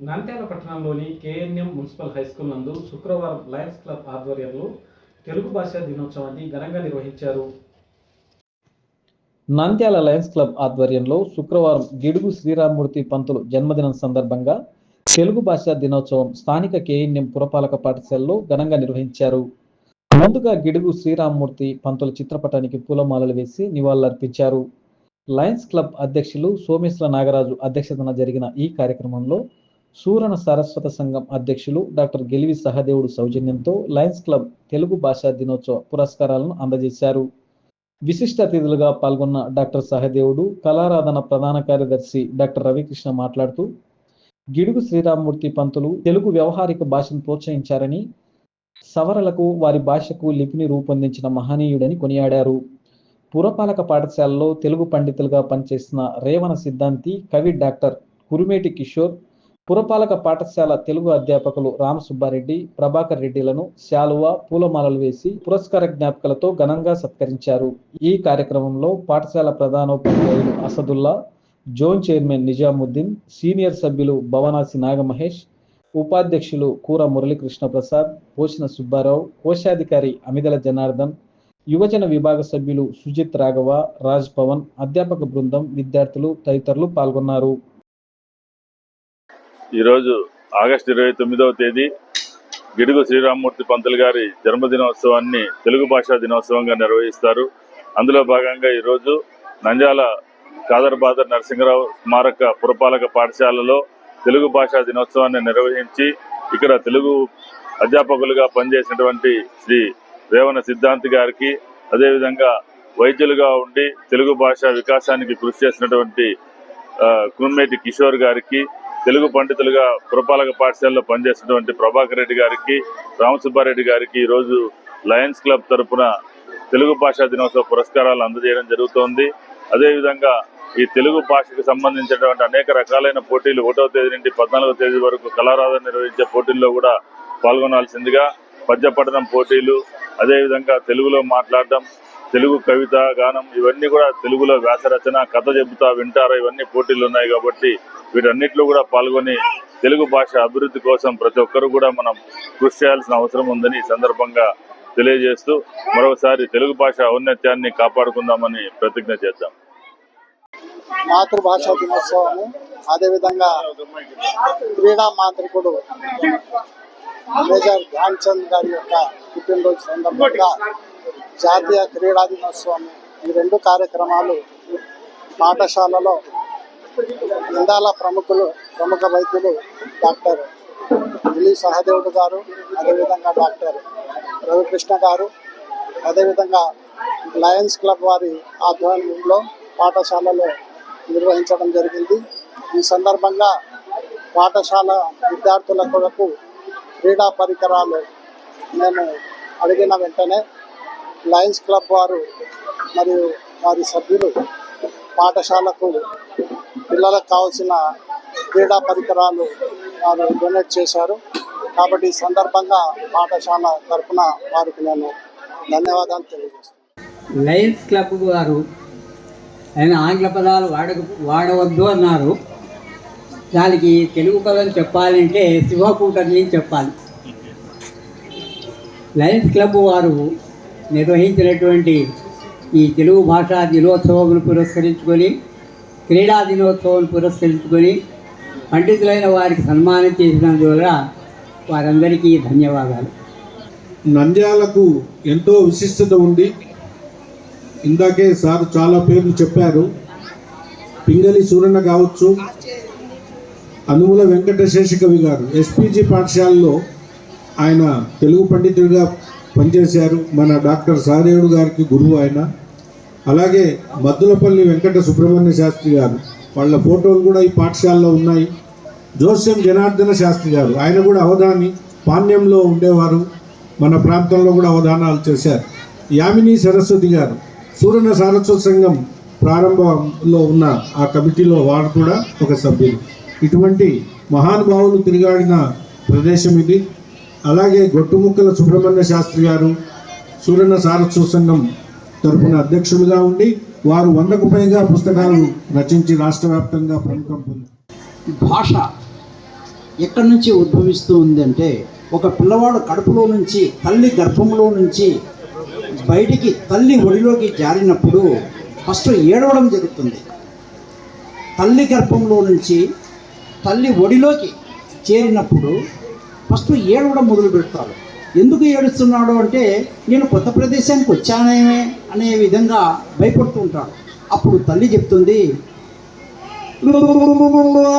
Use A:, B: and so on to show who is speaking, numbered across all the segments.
A: నంద్యాల పట్టణంలోని KNM municipal high school నందు శుక్రవారం లయన్స్ క్లబ్ ఆధ్వర్యంలో తెలుగు భాషా దినోత్సవాన్ని ఘనంగా నిర్వహించారు. నంద్యాల లయన్స్ క్లబ్ ఆధ్వర్యంలో శుక్రవారం గిడుగు శ్రీరామూర్తి పంతులు జన్మదినం సందర్భంగా తెలుగు భాషా దినోత్సవం స్థానిక కేఎన్ఎం పురపాలక పాఠశాలలో ఘనంగా నిర్వహించారు. ముందుగా గిడుగు శ్రీరామూర్తి పంతుల చిత్రపటానికి పూలమాలలు వేసి నివాళులర్పించారు. లయన్స్ క్లబ్ అధ్యక్షులు సోమేశ్వర నాగరాజు అధ్యక్షతన జరిగిన ఈ కార్యక్రమంలో సూరణ సారస్వత సంఘం అధ్యక్షులు డాక్టర్ గెలివి సహదేవుడు సౌజన్యంతో లయన్స్ క్లబ్ తెలుగు భాషా దినోత్సవ పురస్కారాలను అందజేశారు. విశిష్ట అతిథులుగా పాల్గొన్న డాక్టర్ సహదేవుడు కళారాధన ప్రధాన కార్యదర్శి డాక్టర్ రవికృష్ణ మాట్లాడుతూ గిడుగు శ్రీరామూర్తి పంతులు తెలుగు వ్యవహారిక భాషను ప్రోత్సహించారని సవరలకు వారి భాషకు లిపిని రూపొందించిన మహనీయుడని కొనియాడారు. పురపాలక పాఠశాలలో తెలుగు పండితులుగా పనిచేసిన రేవణ సిద్ధాంతి కవి డాక్టర్ కురుమేటి కిషోర్ పురపాలక పాఠశాల తెలుగు అధ్యాపకులు రామసుబ్బారెడ్డి ప్రభాకర్ రెడ్డిలను శాలువా పూలమాలలు వేసి పురస్కార జ్ఞాపికలతో ఘనంగా సత్కరించారు. ఈ కార్యక్రమంలో పాఠశాల ప్రధానోపాధ్యాయులు Asadullah zone chairman Nizamuddin senior సభ్యులు భవనాసి నాగమహేష్ ఉపాధ్యక్షులు కూర మురళీకృష్ణ ప్రసాద్ పోషణ సుబ్బారావు కోశాధికారి అమిదల జనార్దన్ యువజన విభాగ సభ్యులు సుజిత్ రాఘవ రాజ్ పవన్ అధ్యాపక బృందం విద్యార్థులు తదితరులు పాల్గొన్నారు.
B: ఈరోజు ఆగస్టు ఇరవై తొమ్మిదవ తేదీ గిడుగు శ్రీరామమూర్తి పంతులు గారి జన్మదినోత్సవాన్ని తెలుగు భాషా దినోత్సవంగా నిర్వహిస్తారు. అందులో భాగంగా ఈరోజు నంద్యాల కాదర్ బాదర్ నరసింహరావు స్మారక పురపాలక పాఠశాలలో తెలుగు భాషా దినోత్సవాన్ని నిర్వహించి ఇక్కడ తెలుగు అధ్యాపకులుగా పనిచేసినటువంటి శ్రీ రేవణ సిద్ధాంతి గారికి అదేవిధంగా వైద్యులుగా ఉండి తెలుగు భాష వికాసానికి కృషి చేసినటువంటి కుమ్మేటి కిషోర్ గారికి తెలుగు పండితులుగా పురపాలక పాఠశాలలో పనిచేసినటువంటి ప్రభాకర్ రెడ్డి గారికి రామసుబ్బారెడ్డి గారికి ఈరోజు లయన్స్ క్లబ్ తరపున తెలుగు భాషా దినోత్సవ పురస్కారాలు అందజేయడం జరుగుతోంది. అదేవిధంగా ఈ తెలుగు భాషకు సంబంధించినటువంటి అనేక రకాలైన పోటీలు ఒకటో తేదీ నుండి పద్నాలుగో తేదీ వరకు కళారాధన నిర్వహించే పోటీల్లో కూడా పాల్గొనాల్సిందిగా పద్యపఠనం పోటీలు అదేవిధంగా తెలుగులో మాట్లాడడం తెలుగు కవిత గానం ఇవన్నీ కూడా తెలుగులో వ్యాసరచన కథ చెబుతా వింటారా ఇవన్నీ పోటీలు ఉన్నాయి కాబట్టి వీటన్నిటిలో కూడా పాల్గొని తెలుగు భాష అభివృద్ధి కోసం ప్రతి ఒక్కరు కూడా మనం కృషి చేయాల్సిన అవసరం ఉందని ఈ సందర్భంగా తెలియజేస్తూ మరోసారి తెలుగు భాష ఔన్నత్యాన్ని కాపాడుకుందామని ప్రతిజ్ఞ చేద్దాం.
C: మాతృభాషా దినోత్సవము అదేవిధంగా క్రీడా మాంత్రికుడు మేజర్ ధ్యాన్ చంద్ గారి యొక్క పుట్టినరోజు సందర్భంగా జాతీయ క్రీడా దినోత్సవం. ఈ రెండు కార్యక్రమాలు పాఠశాలలో ఇందాల ప్రముఖులు ప్రముఖ వైద్యులు డాక్టర్ దిలీ సహదేవుడు గారు అదేవిధంగా డాక్టర్ రవికృష్ణ గారు అదేవిధంగా లయన్స్ క్లబ్ వారి ఆధ్వర్యంలో పాఠశాలలో నిర్వహించడం జరిగింది. ఈ సందర్భంగా పాఠశాల విద్యార్థుల కొరకు క్రీడా పరికరాలు మేము అడిగిన వెంటనే లయన్స్ క్లబ్ వారు మరియు వారి సభ్యులు పాఠశాలకు పిల్లలకు కావాల్సిన క్రీడా పరికరాలు వారు డొనేట్ చేశారు. కాబట్టి ఈ సందర్భంగా పాఠశాల తరఫున వారికి నేను ధన్యవాదాలు తెలియజేస్తాను
D: లయన్స్ క్లబ్ వారు ఆయన ఆంగ్ల పదాలు వాడ వాడవద్దు అన్నారు. దానికి తెలుగు పదం చెప్పాలంటే శివకూటర్ని చెప్పాలి. లయన్స్ క్లబ్ వారు నిర్వహించినటువంటి ఈ తెలుగు భాషా దినోత్సవం పురస్కరించుకొని క్రీడా దినోత్సవం పురస్కరించుకొని పండితులైన వారికి సన్మానం చేసినందువల్ల వారందరికీ ధన్యవాదాలు.
E: నంద్యాలకు ఎంతో విశిష్టత ఉంది. ఇందాకే సార్ చాలా పేర్లు చెప్పారు. పింగళి సూరన్న కావచ్చు అనుముల వెంకటశేష కవి గారు ఎస్పీజీ పాఠశాలలో ఆయన తెలుగు పండితుడిగా పనిచేశారు. మన డాక్టర్ సారేవుడు గారికి గురువు ఆయన. అలాగే మద్దులపల్లి వెంకట సుబ్రహ్మణ్య శాస్త్రి గారు వాళ్ళ ఫోటోలు కూడా ఈ పాఠశాలలో ఉన్నాయి. జోస్యం జనార్దన శాస్త్రి గారు ఆయన కూడా అవధాని పాణ్యంలో ఉండేవారు మన ప్రాంతంలో కూడా అవధానాలు చేశారు. యామిని సరస్వతి గారు సూర్యన సారస్వత సంఘం ప్రారంభంలో ఉన్న ఆ కమిటీలో వారు కూడా ఒక సభ్యులు. ఇటువంటి మహానుభావులు తిరిగాడిన ప్రదేశం ఇది. అలాగే గొట్టుముక్కల సుబ్రహ్మణ్య శాస్త్రి గారు సూర్యన సారస్వత సంఘం తరపున అధ్యక్షులుగా ఉండి వారు వందకు పైగా పుస్తకాలు రచించి రాష్ట్ర వ్యాప్తంగా ప్రముఖం
F: భాష ఎక్కడి నుంచి ఉద్భవిస్తూ ఉంది అంటే ఒక పిల్లవాడు కడుపులో నుంచి తల్లి గర్భంలో నుంచి బయటికి తల్లి ఒడిలోకి జారినప్పుడు ఫస్ట్ ఏడవడం జరుగుతుంది. తల్లి గర్భంలో నుంచి తల్లి ఒడిలోకి చేరినప్పుడు ఫస్ట్ ఏడవడం మొదలు పెడతారు ఎందుకు ఏడుస్తున్నాడు అంటే నేను కొత్త ప్రదేశానికి వచ్చానేమే అనే విధంగా భయపడుతూ ఉంటాడు. అప్పుడు తల్లి చెప్తుంది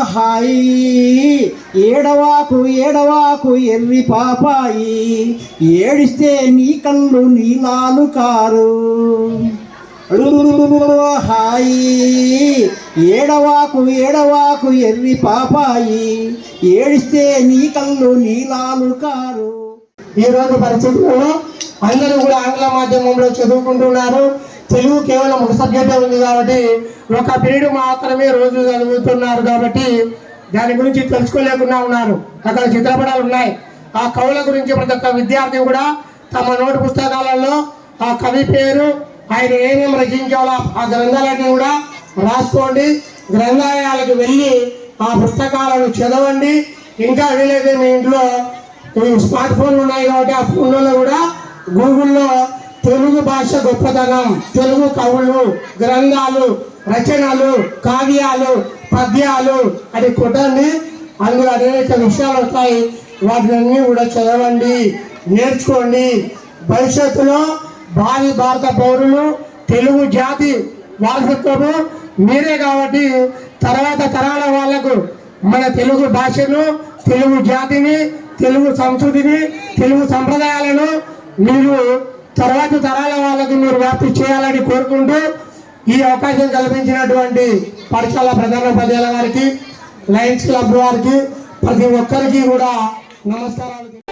F: హాయి ఏడవాకు ఏడవాకు ఎర్రి పాపాయి ఏడిస్తే నీ కళ్ళు నీలాలు కారు. హాయి ఏడవాకు ఏడవాకు ఎర్రి పాపాయి ఏడిస్తే నీ కళ్ళు నీలాలు కారు.
G: ఈ రోజు పరిస్థితులలో అందరూ కూడా ఆంగ్ల మాధ్యమంలో చదువుకుంటున్నారు. తెలుగు కేవలం ఒక సబ్జెక్టే ఉంది కాబట్టి ఒక పీరియడ్ మాత్రమే రోజు చదువుతున్నారు కాబట్టి దాని గురించి తెలుసుకోలేకుండా ఉన్నారు. అక్కడ చిత్రపటాలు ఉన్నాయి. ఆ కవుల గురించి ప్రతి ఒక్క విద్యార్థి కూడా తమ నోటు పుస్తకాలలో ఆ కవి పేరు ఆయన ఏమేమి రచించాలో ఆ గ్రంథాలన్నీ కూడా రాసుకోండి. గ్రంథాలయాలకు వెళ్ళి ఆ పుస్తకాలను చదవండి. ఇంకా వీలైతే మీ ఇంట్లో స్మార్ట్ ఫోన్లు ఉన్నాయి కాబట్టి ఆ ఫోన్లలో కూడా గూగుల్లో తెలుగు భాష గొప్పతనం తెలుగు కవులు గ్రంథాలు రచనలు కావ్యాలు పద్యాలు అని కొట్టండి అందులో అనేక విషయాలు వస్తాయి. వాటిని కూడా చదవండి నేర్చుకోండి. భవిష్యత్తులో భావి భారత పౌరులు తెలుగు జాతి వారసత్వము మీరే కాబట్టి తర్వాత తరాల వాళ్ళకు మన తెలుగు భాషను తెలుగు జాతిని తెలుగు సంస్కృతిని తెలుగు సంప్రదాయాలను మీరు తర్వాత తరాల వాళ్ళకి మీరు వ్యాప్తి చేయాలని కోరుకుంటూ ఈ అవకాశం కల్పించినటువంటి పాఠశాల ప్రధానోపాధ్యాయుల వారికి లయన్స్ క్లబ్ వారికి ప్రతి ఒక్కరికి కూడా నమస్కారాలు.